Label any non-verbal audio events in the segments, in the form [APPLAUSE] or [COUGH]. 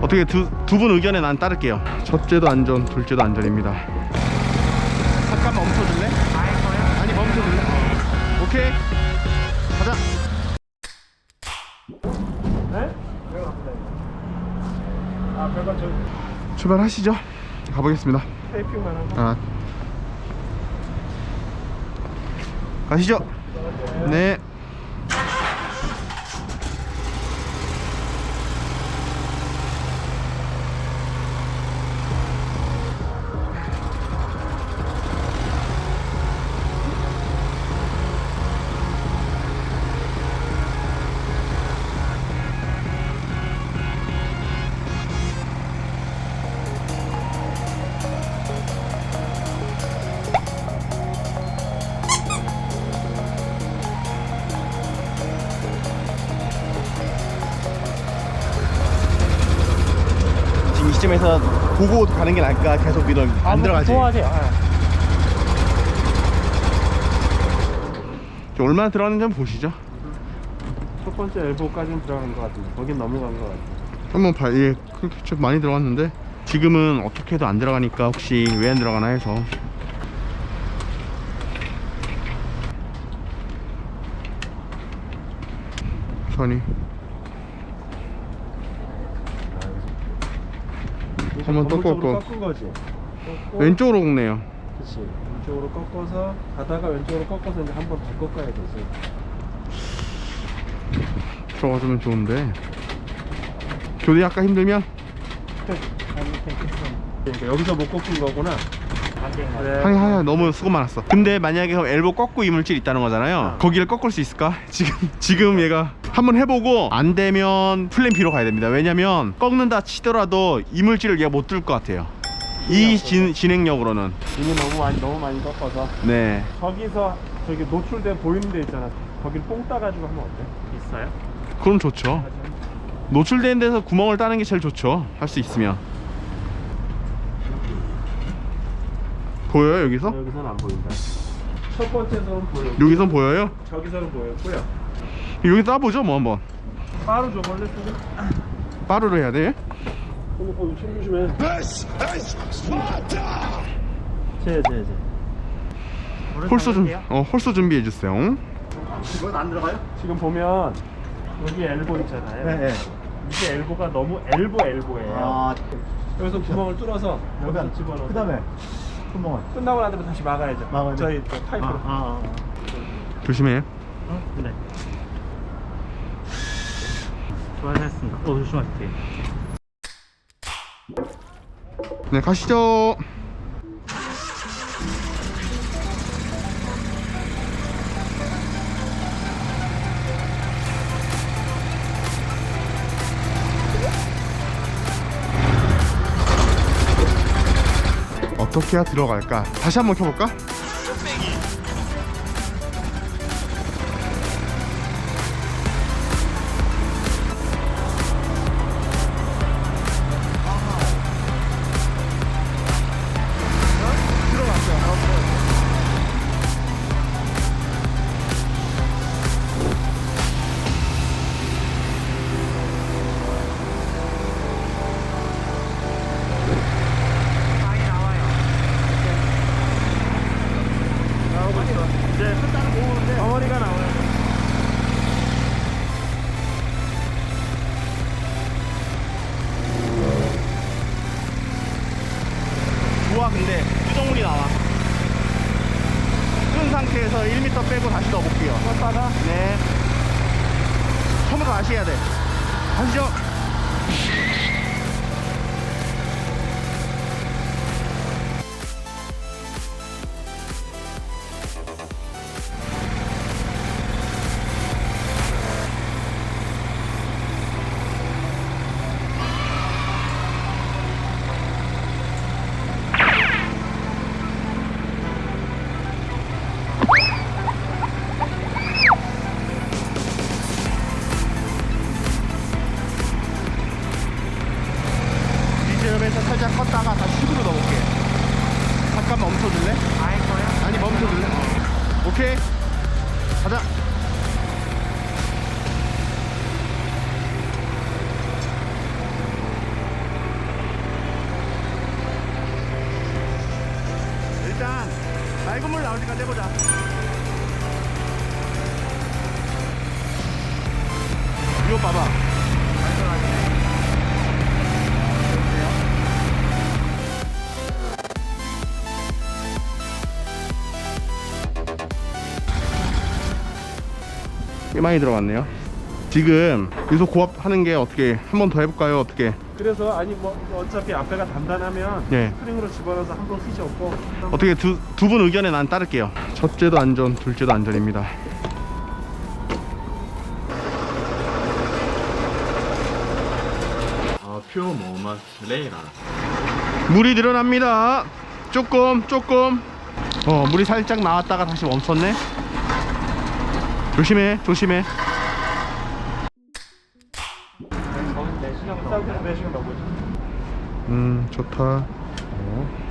어떻게 두두분 의견에 난 따를게요. 첫째도 안전, 둘째도 안전입니다. 잠깐 멈춰줄래? 아니 멈춰줄래? 오케이. 가자. 네? 아 별거 저 출발하시죠. 가보겠습니다. 테이핑만 하고 아. 가시죠. 네. 이 시점에서 보고 가는 게 나을까? 계속 밀어 안 들어가지. 좋아하세요 아. 저 얼마나 들어가는지 한번 보시죠. 첫 번째 엘보까지는 들어가는 것 같은데 거긴 넘어간 것 같아요 한번 봐. 예, 그렇게 좀 많이 들어갔는데 지금은 어떻게 해도 안 들어가니까 혹시 왜 안 들어가나 해서. 선이 한번 또 꺾고. 꺾은 거지 꺾고 왼쪽으로 꺾네요. 그치 왼쪽으로 꺾어서 가다가 왼쪽으로 꺾어서 이제 한번 더 꺾어야 되지 들어가주면 좋은데. 교대 아까 힘들면 그러니까 여기서 못 꺾은 거구나 그래. 하야 하야 너무 수고 많았어. 근데 만약에 엘보 꺾고 이물질 있다는 거잖아요. 거기를 꺾을 수 있을까? 지금 지금 얘가 한번 해보고 안 되면 플랜 B로 가야 됩니다. 왜냐면 꺾는다 치더라도 이물질을 얘가 못 뚫을 것 같아요. 이 진, 진행력으로는 이미 너무 많이 너무 많이 꺾어서 네 저기서 저기 노출돼 보이는 데 있잖아 거길 뽕 따가지고 하면 어때? 있어요? 그럼 좋죠. 노출된 데서 구멍을 따는 게 제일 좋죠. 할 수 있으면 보여요 여기서? 여기서는 안 보인다 첫 번째서는 보여 여기선 보여요? 저기서는 보였고요 여기 따보죠 뭐 한번. 바로 줘 원래 쓰고 빠르로 해야 돼. 조심해 제제제 홀수 좀, 어 홀수 준비해 주세요. 지금 보면 여기 엘보 있잖아요 네, 이게 엘보가 너무 엘보 엘보예요 아, 여기서 구멍을 뚫어서 여기서 집어넣어 그 다음에 구멍을 끝나고 나면 다시 막아야죠 막아야 돼. 저희 저 파이프로 아, 아. 아. 네. 수고하셨습니다. 어, 조심하세요. 네 가시죠. 어떻게 들어갈까? 다시 한번 켜볼까? 근데 수정물이 나와. 끈 상태에서 1m 빼고 다시 넣어볼게요. 껐다가 네. 처음부터 다시 해야 돼. 가시죠 멈춰줄래? 아닐 거야? 아니 멈춰줄래? 오케이 가자 일단 맑은 물 나오니까 내보자 이거 봐봐 꽤 많이 들어갔네요. 지금 여기서 고압 하는 게 어떻게 한 번 더 해볼까요? 어떻게? 그래서 아니 뭐 어차피 앞에가 단단하면 네. 스프링으로 집어넣어서 한 번 휘저고 어떻게 두 두 분 의견에 난 따를게요. 첫째도 안전, 둘째도 안전입니다. 아, 표. 물이 늘어납니다. 조금, 조금. 어, 물이 살짝 나왔다가 다시 멈췄네. 조심해, 조심해. 음, 좋다.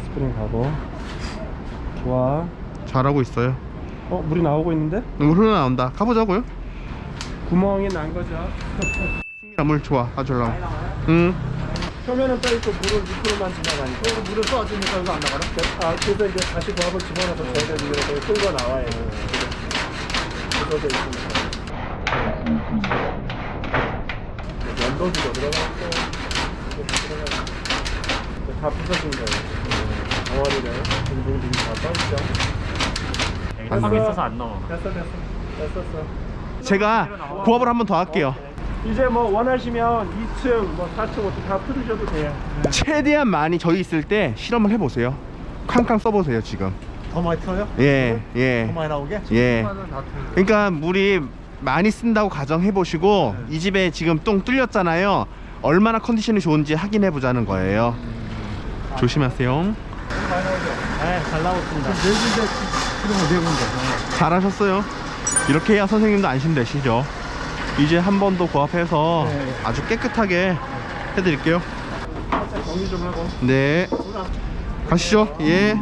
스프링 가고 좋아 잘하고 있어요. 어 물이 나오고 있는데 물 흘러나온다. 가보자고요. 구멍이 난 거죠 아, [LAUGHS] 물 좋아. 나와. 음, 표면은 떠있고 물은 밑으로만 지나가니까 그리고 물을 쏘아주니까 이거 안 나가나? 아 그래서 이제 다시 고압을 집어넣어서 저희가 위로 끌고 나와요 그래서 있습니다 면도기도 들어갔고 다 부서진 거예요 덩어리를 둥둥둥 다 떠있죠 여기다 감 있어서 안 나와. 됐어 됐어 됐었어 제가 고압을 한 번 더 할게요. 이제 뭐 원하시면 2층 뭐 4층 5층 다 풀으셔도 돼요 최대한 많이 저희 있을 때 실험을 해보세요. 쾅쾅 써보세요, 지금. 더 많이 틀어요? 예, 예. 많이 나오게? 예. 그러니까 물이 많이 쓴다고 가정해 보시고 이 집에 지금 똥 뚫렸잖아요. 얼마나 컨디션이 좋은지 확인해 보자는 거예요. 조심하세요. 네, 잘 나오고 있습니다. 잘하셨어요. 이렇게 해야 선생님도 안심되시죠. 이제 한 번 더 고압해서 아주 깨끗하게 해드릴게요. 정리 좀 하고 네. 가시죠. 예.